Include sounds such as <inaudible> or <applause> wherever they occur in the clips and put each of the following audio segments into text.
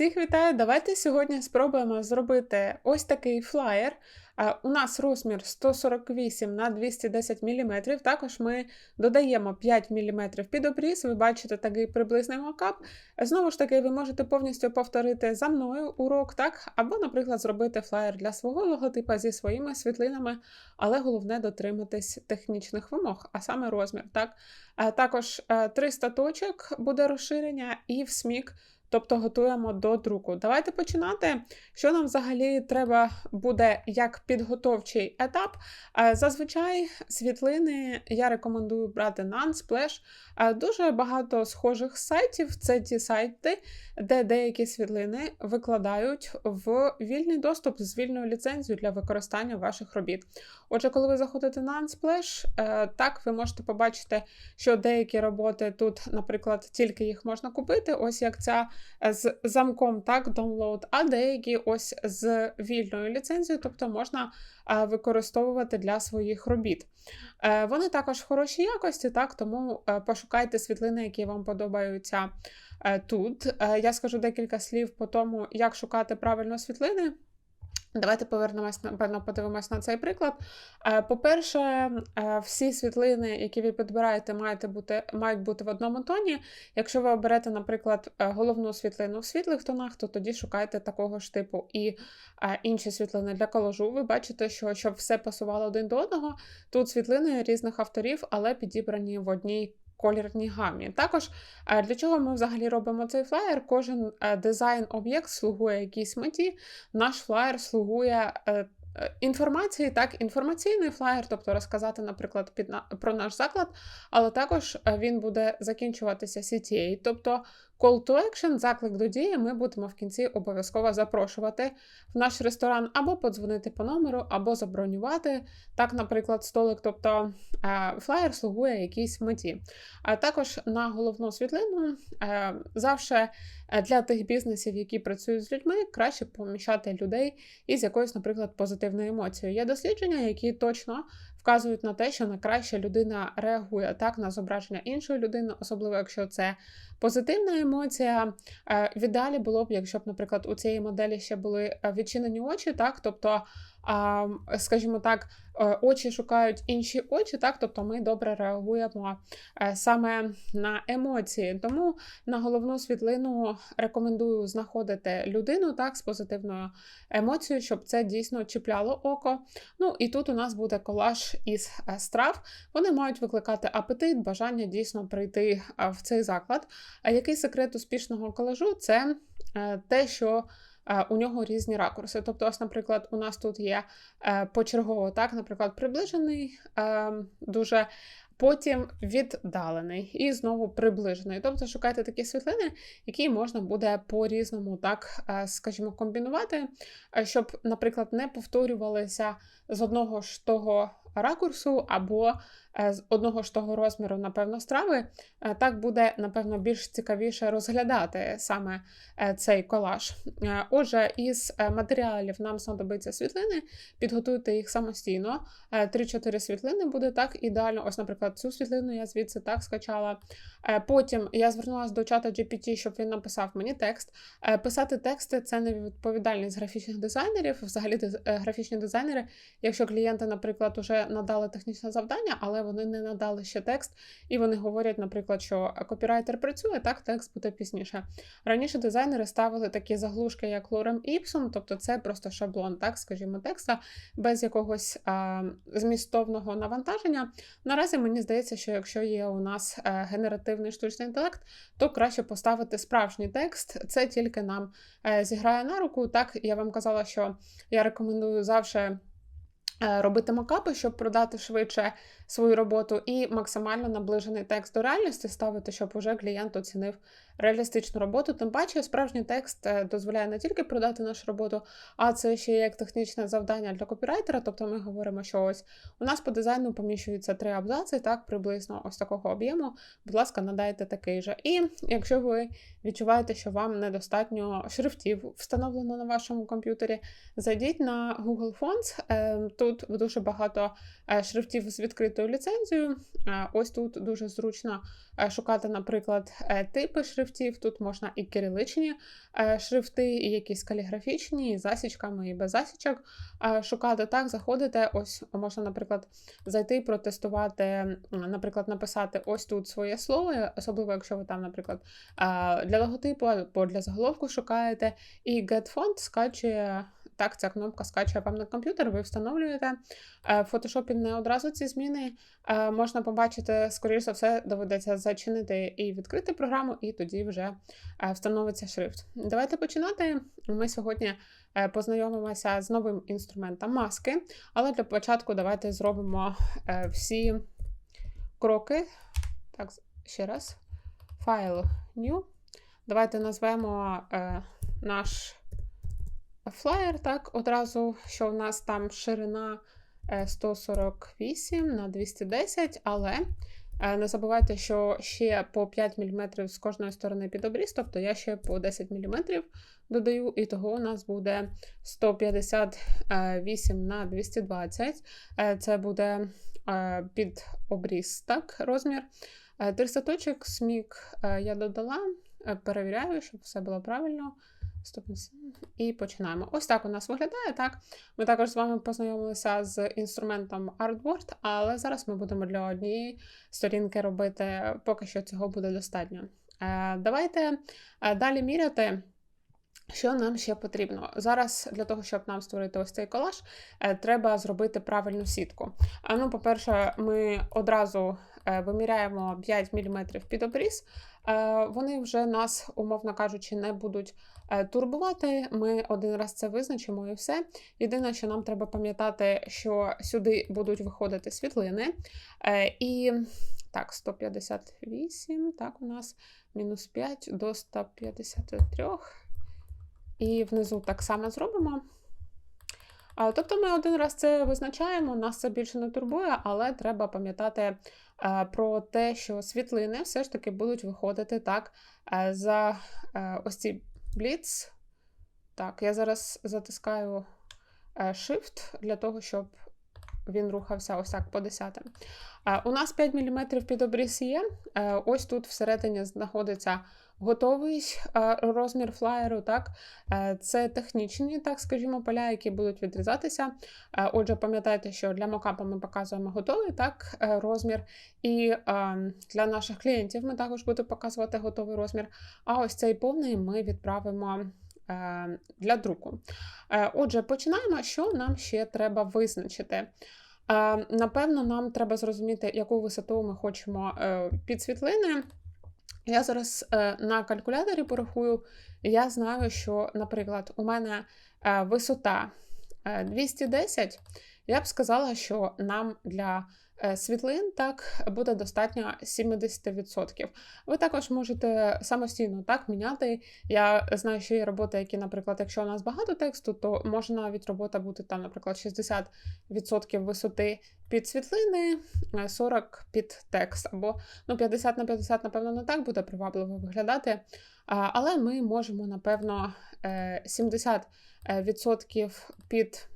Всіх вітаю! Давайте сьогодні спробуємо зробити ось такий флаєр. Е, У нас розмір 148 на 210 мм. Також ми додаємо 5 мм під обріз. Ви бачите такий приблизний макап. Знову ж таки, ви можете повністю повторити за мною урок, так? Або, наприклад, зробити флаєр для свого логотипа зі своїми світлинами, але головне дотриматись технічних вимог, а саме розмір. Так? Е, Також е, 300 точок буде розширення і в смік. Тобто готуємо до друку. Давайте починати. Що нам взагалі треба буде як підготовчий етап? Е, Зазвичай світлини я рекомендую брати на Unsplash. Е, Дуже багато схожих сайтів. Це ті сайти, де деякі світлини викладають в вільний доступ з вільною ліцензією для використання ваших робіт. Отже, коли ви заходите на Unsplash, е, так ви можете побачити, що деякі роботи тут, наприклад, тільки їх можна купити, ось як ця з замком так, download, а деякі ось з вільною ліцензією, тобто можна е, використовувати для своїх робіт. Е, Вони також в хорошій якості, так, тому е, пошукайте світлини, які вам подобаються е, тут. Е, Я скажу декілька слів по тому, як шукати правильно світлини. Давайте повернемось, напевно, подивимось на цей приклад. Е, По-перше, е, всі світлини, які ви підбираєте, мають бути, мають бути в одному тоні. Якщо ви оберете, наприклад, е, головну світлину в світлих тонах, то тоді шукайте такого ж типу. І інші світлини для колажу. Ви бачите, що щоб все пасувало один до одного, тут світлини різних авторів, але підібрані в одній колірній гамі. Також е, для чого ми взагалі робимо цей флаєр? Кожен е, дизайн-об'єкт слугує якійсь меті. Наш флаєр слугує. е, Інформації, так, інформаційний флаєр, тобто розказати, наприклад, під на, про наш заклад, але також він буде закінчуватися CTA, тобто call to action, заклик до дії, ми будемо в кінці обов'язково запрошувати в наш ресторан або подзвонити по номеру, або забронювати. Так, наприклад, столик, тобто е, флаєр слугує якійсь меті. А також на головну світлину е, завжди е, для тих бізнесів, які працюють з людьми, краще поміщати людей із якоюсь, наприклад, позитивною емоцією. Є дослідження, які точно вказують на те, що на краще людина реагує так на зображення іншої людини, особливо якщо це позитивна емоція. Віддалі було б, якщо б, наприклад, у цієї моделі ще були е, відчинені очі, так, тобто, скажімо так, е, очі шукають інші очі, так, тобто ми добре реагуємо е, саме на емоції. Тому на головну світлину рекомендую знаходити людину так, з позитивною емоцією, щоб це дійсно чіпляло око. Ну і тут у нас буде колаж із е, страв. Вони мають викликати апетит, бажання дійсно прийти в цей заклад. А який секрет успішного колажу? Це те, що у нього різні ракурси. Тобто, ось, наприклад, у нас тут є е, почергово, так, наприклад, приближений, е, дуже. Потім віддалений і знову приближений. Тобто шукайте такі світлини, які можна буде по-різному, так е, скажімо, комбінувати, е, щоб, наприклад, не повторювалися з одного ж того ракурсу або е, з одного ж того розміру, напевно, страви. Е, Так буде, напевно, більш цікавіше розглядати саме е, цей колаж. Отже, із матеріалів нам знадобиться світлини, підготуйте їх самостійно. Е, 3-4 світлини буде так ідеально. Ось, наприклад, цю світлину я звідси так скачала. Потім я звернулася до чата GPT, щоб він написав мені текст. Писати тексти це не відповідальність графічних дизайнерів. Взагалі, графічні дизайнери, якщо клієнти, наприклад, надали технічне завдання, але вони не надали ще текст, і вони говорять, наприклад, що копірайтер працює, так текст буде пізніше. Раніше дизайнери ставили такі заглушки, як Lorem Ipsum, тобто це просто шаблон, так скажімо, текста без якогось а, змістовного навантаження. Наразі мені здається, що якщо є у нас е, генеративний штучний інтелект, то краще поставити справжній текст. Це тільки нам е, зіграє на руку. Так, я вам казала, що я рекомендую завжди. Е, Робити макапи, щоб продати швидше свою роботу, і максимально наближений текст до реальності ставити, щоб уже клієнт оцінив реалістичну роботу. Тим паче, справжній текст е, дозволяє не тільки продати нашу роботу, а це ще як технічне завдання для копірайтера. Тобто ми говоримо, що ось у нас по дизайну поміщуються три абзаци, так приблизно ось такого об'єму. Будь ласка, надайте такий же. І якщо ви відчуваєте, що вам недостатньо шрифтів встановлено на вашому комп'ютері, зайдіть на Google Fonts. Е, Тут дуже багато е, шрифтів з відкритою відкритою ліцензією. Ось тут дуже зручно шукати, наприклад, типи шрифтів. Тут можна і кириличні шрифти, і якісь каліграфічні, і засічками, і без засічок шукати. Так, заходите, ось можна, наприклад, зайти, протестувати, наприклад, написати ось тут своє слово, особливо, якщо ви там, наприклад, для логотипу або для заголовку шукаєте, і GetFont скачує. Так, ця кнопка скачує вам на комп'ютер, ви встановлюєте. Е, в фотошопі не одразу ці зміни е, можна побачити, скоріш за все, доведеться зачинити і відкрити програму, і тоді вже е, встановиться шрифт. Давайте починати. Ми сьогодні познайомимося з новим інструментом маски, але для початку давайте зробимо всі кроки. Так, ще раз. Файл New. Давайте назвемо наш флаєр, так, одразу, що в нас там ширина 148 е, на 210, але е, не забувайте, що ще по 5 мм з кожної сторони під обріз, тобто я ще по 10 мм додаю, і того у нас буде 158 на 220. Е, це буде під обріз так, розмір. 300 точок смік я додала, перевіряю, щоб все було правильно. 150. І починаємо. Ось так у нас виглядає. так. Ми також з вами познайомилися з інструментом Artboard, але зараз ми будемо для однієї сторінки робити, поки що цього буде достатньо. Е, давайте е, далі міряти. Що нам ще потрібно? Зараз для того, щоб нам створити ось цей колаж, е, треба зробити правильну сітку. Ну, По-перше, ми одразу виміряємо 5 мм під обріз, вони вже нас, умовно кажучи, не будуть Е, турбувати. Ми один раз це визначимо і все. Єдине, що нам треба пам'ятати, що сюди будуть виходити світлини. Е, і так, 158, так, у нас мінус 5 до 153. І внизу так само зробимо. Тобто ми один раз це визначаємо, нас це більше не турбує, але треба пам'ятати е, про те, що світлини все ж таки будуть виходити так за ось ці Blitz. Так, я зараз затискаю е, Shift для того, щоб він рухався ось так по 10. Е, у нас 5 мм під обріз є. Е, ось тут всередині знаходиться готовий розмір флаєру. так. Це технічні, так скажімо, поля, які будуть відрізатися. Отже, пам'ятайте, що для мокапа ми показуємо готовий так, розмір. І для наших клієнтів ми також будемо показувати готовий розмір. А ось цей повний ми відправимо. Для друку. Отже, починаємо, що нам ще треба визначити. Напевно, нам треба зрозуміти, яку висоту ми хочемо е, під світлини. Я зараз е, на калькуляторі порахую, я знаю, що, наприклад, у мене е, висота 210, я б сказала, що нам для Е, світлин, так буде достатньо 70%. Ви також можете самостійно так міняти. Я знаю, що є роботи, які, наприклад, якщо у нас багато тексту, то може навіть робота бути там, наприклад, 60% висоти під світлини, 40 е, під текст, або ну, 50 на 50, напевно, не так буде привабливо виглядати. Але ми можемо, напевно, 70% е, під.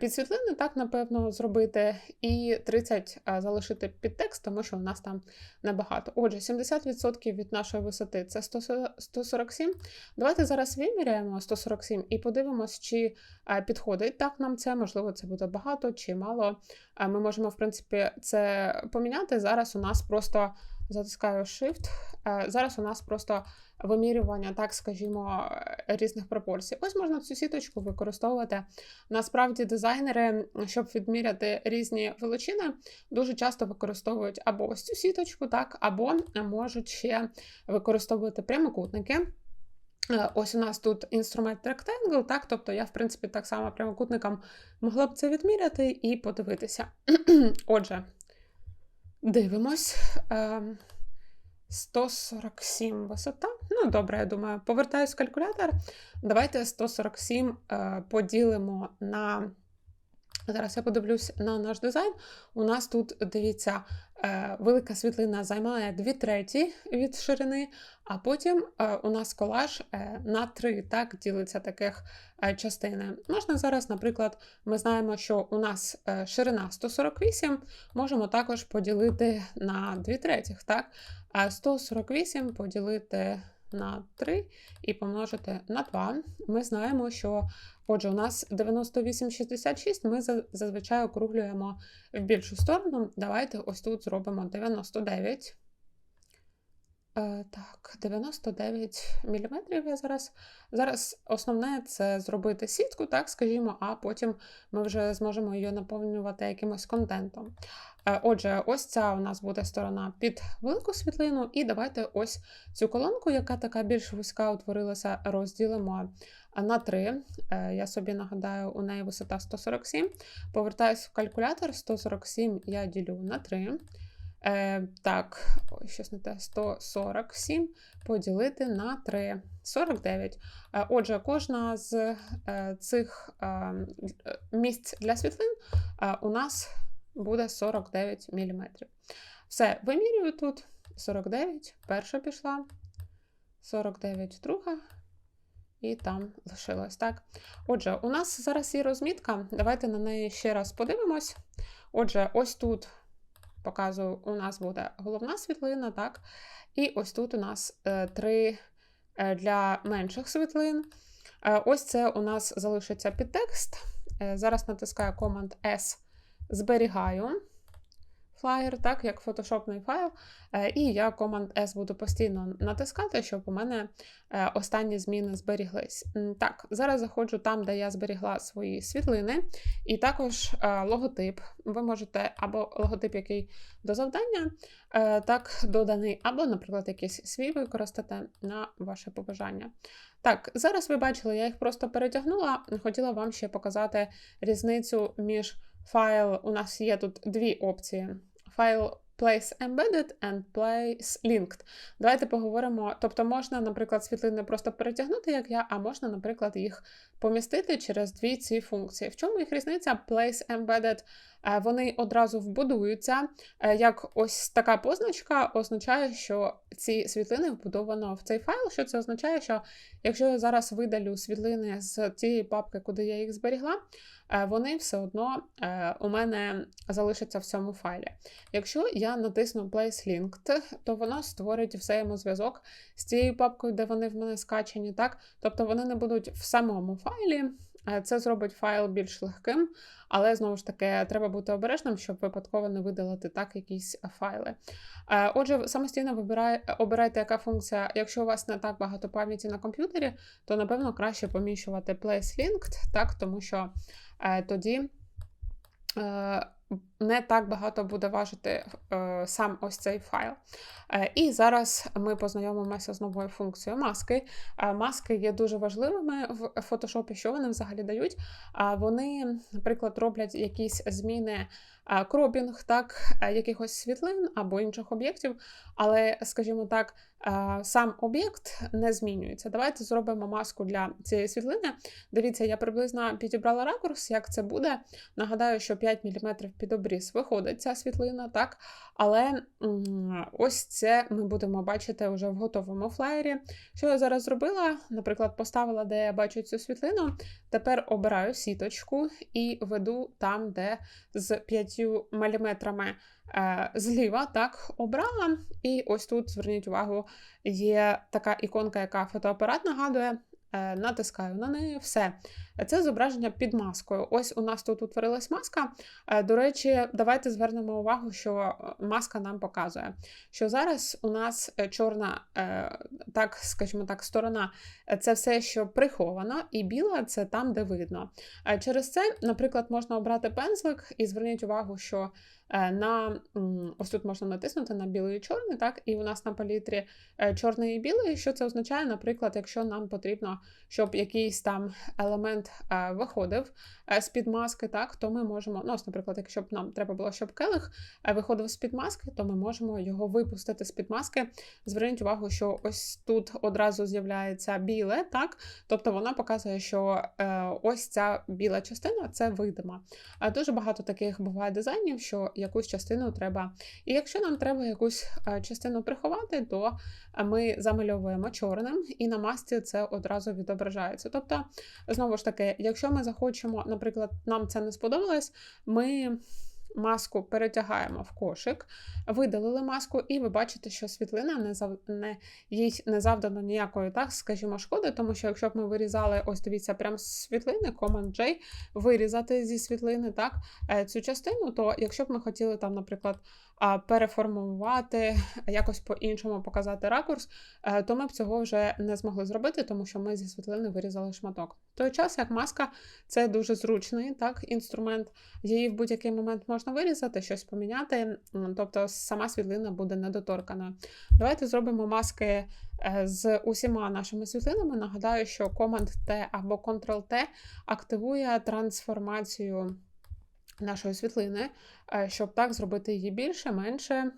Під світлини так, напевно, зробити, і 30 залишити під текст, тому що у нас там небагато. Отже, 70% від нашої висоти це 147. Давайте зараз виміряємо 147 і подивимось, чи підходить так нам це, можливо, це буде багато чи мало. Ми можемо, в принципі, це поміняти. Зараз у нас просто затискаю Shift. Зараз у нас просто вимірювання, так скажімо, різних пропорцій. Ось можна цю сіточку використовувати. Насправді, дизайнери, щоб відміряти різні величини, дуже часто використовують або ось цю сіточку, так, або можуть ще використовувати прямокутники. Е, ось у нас тут інструмент Rectangle, так, тобто я, в принципі, так само прямокутникам могла б це відміряти і подивитися. <clears throat> Отже, дивимось. Ем, 147 висота. Ну, добре, я думаю, повертаюсь в калькулятор. Давайте 147 е, поділимо на Зараз я подивлюсь на наш дизайн. У нас тут, дивіться, е, велика світлина займає 2 треті від ширини, а потім е, у нас колаж е, на 3 так, ділиться таких частини. Можна зараз, наприклад, ми знаємо, що у нас ширина 148, можемо також поділити на 2 третіх. так? 148 поділити на 3 і помножити на 2. Ми знаємо, що отже, у нас 98,66 ми зазвичай округлюємо в більшу сторону. Давайте ось тут зробимо 99. Е, так, 99 мм я зараз. Зараз основне це зробити сітку, так скажімо, а потім ми вже зможемо її наповнювати якимось контентом. Е, отже, ось ця у нас буде сторона під велику світлину, і давайте ось цю колонку, яка така більш вузька утворилася, розділимо на 3. Е, я собі нагадаю, у неї висота 147. Повертаюся в калькулятор, 147 я ділю на 3. Е, Так, щось не те, 147 поділити на 3, 49. Е, отже, кожна з е, цих місць для світлин у нас буде 49 мм. Все, вимірюю тут 49, перша пішла, 49 друга. І там лишилось, так? Отже, у нас зараз є розмітка. Давайте на неї ще раз подивимось. Отже, ось тут показую, у нас буде головна світлина, так? І ось тут у нас е, три е, для менших світлин. Е, ось це у нас залишиться підтекст. Е, зараз натискаю Command S, зберігаю флаєр, так, як фотошопний файл. Е, і я Command S буду постійно натискати, щоб у мене е, останні зміни зберіглись. Так, зараз заходжу там, де я зберігла свої світлини, і також е, логотип. Ви можете або логотип, який до завдання, так, доданий, або, наприклад, якийсь свій використати на ваше побажання. Так, зараз ви бачили, я їх просто перетягнула. Хотіла вам ще показати різницю між файл. У нас є тут дві опції файл Place Embedded and Place Linked. Давайте поговоримо. Тобто, можна, наприклад, світлини просто перетягнути, як я, а можна, наприклад, їх помістити через дві ці функції. В чому їх різниця? Place Embedded вони одразу вбудуються. Е, як ось така позначка означає, що ці світлини вбудовано в цей файл. Що це означає, що якщо я зараз видалю світлини з тієї папки, куди я їх зберігла, е, вони все одно у мене залишаться в цьому файлі. Якщо я натисну Place Linked, то воно створить взаємозв'язок з тією папкою, де вони в мене скачені. так? Тобто вони не будуть в самому файлі. Це зробить файл більш легким, але знову ж таки треба бути обережним, щоб випадково не видалити так якісь файли. Отже, самостійно вибирай, обирайте, яка функція, якщо у вас не так багато пам'яті на комп'ютері, то напевно краще поміщувати Place Linked, так, тому що е, тоді. Е, не так багато буде важити е, сам ось цей файл. Е, і зараз ми познайомимося з новою функцією маски. Е, маски є дуже важливими в фотошопі, що вони взагалі дають. А вони, наприклад, роблять якісь зміни кропінг, так, якихось світлин або інших об'єктів, але, скажімо так, сам об'єкт не змінюється. Давайте зробимо маску для цієї світлини. Дивіться, я приблизно підібрала ракурс, як це буде. Нагадаю, що 5 мм під обріз виходить ця світлина, так? Але ось це ми будемо бачити вже в готовому флаєрі. Що я зараз зробила? Наприклад, поставила, де я бачу цю світлину. Тепер обираю сіточку і веду там, де з 5 мм е, зліва так обрала. І ось тут, зверніть увагу, є така іконка, яка фотоапарат нагадує. Е, натискаю на неї, все. Це зображення під маскою. Ось у нас тут утворилась маска. Е, до речі, давайте звернемо увагу, що маска нам показує, що зараз у нас чорна, так скажімо так, сторона це все, що приховано, і біла це там, де видно. Через це, наприклад, можна обрати пензлик і зверніть увагу, що е, на ось тут можна натиснути на білий і чорний, так, і у нас на палітрі е, чорний і білий. Що це означає? Наприклад, якщо нам потрібно, щоб якийсь там елемент е, виходив е, з-під маски, так, то ми можемо, ну, ось, наприклад, якщо б нам треба було, щоб келих е, виходив з-під маски, то ми можемо його випустити з-під маски. Зверніть увагу, що ось тут одразу з'являється біле, так, тобто вона показує, що е, ось ця біла частина це видима. Дуже багато таких буває дизайнів, що якусь частину треба. І якщо нам треба якусь е, частину приховати, то ми замальовуємо чорним, і на масці це одразу відображається. Тобто, знову ж таки, якщо ми захочемо, наприклад, нам це не сподобалось, ми. Маску перетягаємо в кошик, видалили маску, і ви бачите, що світлина не зав... не... їй не завдано ніякої, так, скажімо, шкоди, тому що якщо б ми вирізали, ось дивіться, прямо з світлини, Command J, вирізати зі світлини так, е, цю частину, то якщо б ми хотіли там, наприклад, переформувати, якось по-іншому показати ракурс, е, то ми б цього вже не змогли зробити, тому що ми зі світлини вирізали шматок. В той час, як маска, це дуже зручний так, інструмент, її в будь-який момент можна вирізати, щось поміняти, тобто сама світлина буде недоторканою. Давайте зробимо маски е, з усіма нашими світлинами. Нагадаю, що Command-T або Ctrl-T активує трансформацію нашої світлини, е, щоб так зробити її більше, менше.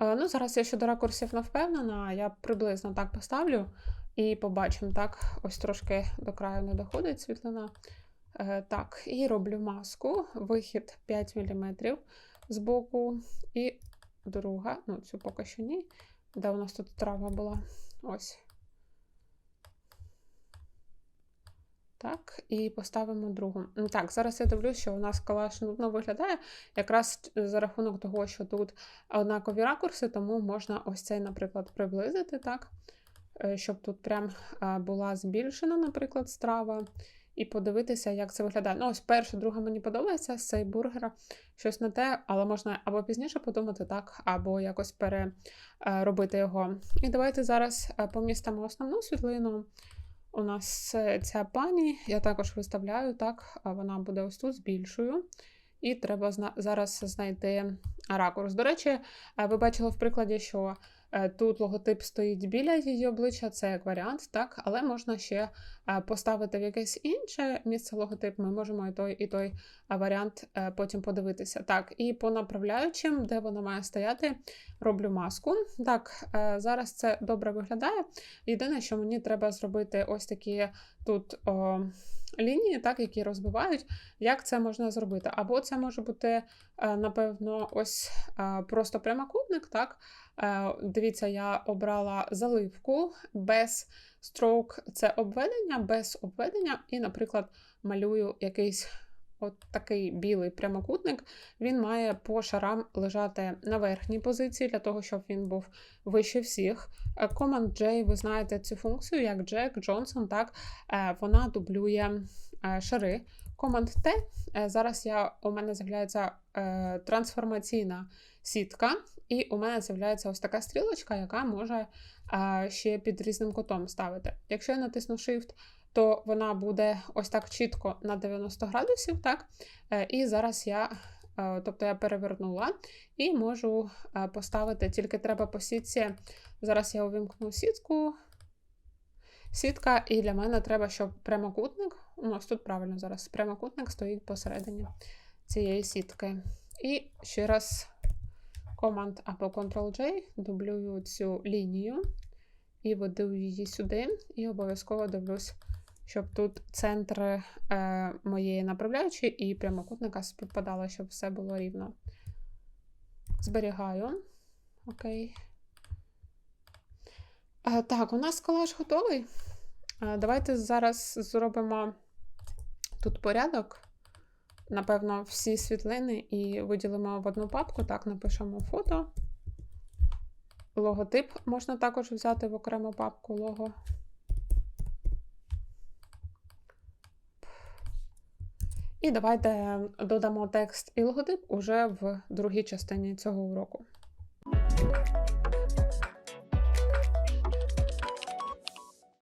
Е, ну, Зараз я щодо ракурсів не впевнена, я приблизно так поставлю і побачимо, так, ось трошки до краю не доходить світлина. Е, так, і роблю маску, вихід 5 мм з боку, і друга, ну, цю поки що ні. Де у нас тут трава була? Ось. Так, і поставимо другу. Так, зараз я дивлюсь, що у нас калаш нудно виглядає якраз за рахунок того, що тут однакові ракурси, тому можна ось цей, наприклад, приблизити, так, е, щоб тут прям була збільшена, наприклад, страва. І подивитися, як це виглядає. Ну, ось перше, друге мені подобається з цей бургера. Щось не те, але можна або пізніше подумати, так, або якось переробити його. І давайте зараз е, помістимо основну світлину. У нас ця пані, я також виставляю, так, вона буде ось тут з більшою. І треба зараз знайти ракурс. До речі, ви бачили в прикладі, що Е, тут логотип стоїть біля її обличчя, це як варіант, так, але можна ще е, поставити в якесь інше місце логотип. Ми можемо і той і той е, варіант потім подивитися. Так, і по направляючим, де вона має стояти, роблю маску. Так, зараз це добре виглядає. Єдине, що мені треба зробити ось такі тут. О, Лінії, так, які розбивають, як це можна зробити? Або це може бути, напевно, ось просто прямокутник, так, Е, дивіться, я обрала заливку без строк це обведення, без обведення, і, наприклад, малюю якийсь от такий білий прямокутник. Він має по шарам лежати на верхній позиції, для того, щоб він був вище всіх. Е, Command J, ви знаєте цю функцію, як Jack, Johnson, так, е, вона дублює шари. Command T. Зараз я, у мене з'являється трансформаційна сітка, і у мене з'являється ось така стрілочка, яка може ще під різним кутом ставити. Якщо я натисну Shift, то вона буде ось так чітко на 90 градусів. так? Е, і зараз я. Е, тобто я перевернула і можу е, поставити, тільки треба по сітці. Зараз я увімкну сітку. Сітка, і для мене треба, щоб прямокутник, ну, ось тут правильно зараз прямокутник стоїть посередині цієї сітки. І ще раз Command або Ctrl-J, дублюю цю лінію і веду її сюди, і обов'язково дивлюсь, щоб тут центр е, моєї направляючої і прямокутника співпадало, щоб все було рівно. Зберігаю. Окей. Е, так, у нас колаж готовий. Е, давайте зараз зробимо тут порядок напевно, всі світлини і виділимо в одну папку. Так, напишемо фото. Логотип можна також взяти в окрему папку лого. І давайте додамо текст і логотип уже в другій частині цього уроку.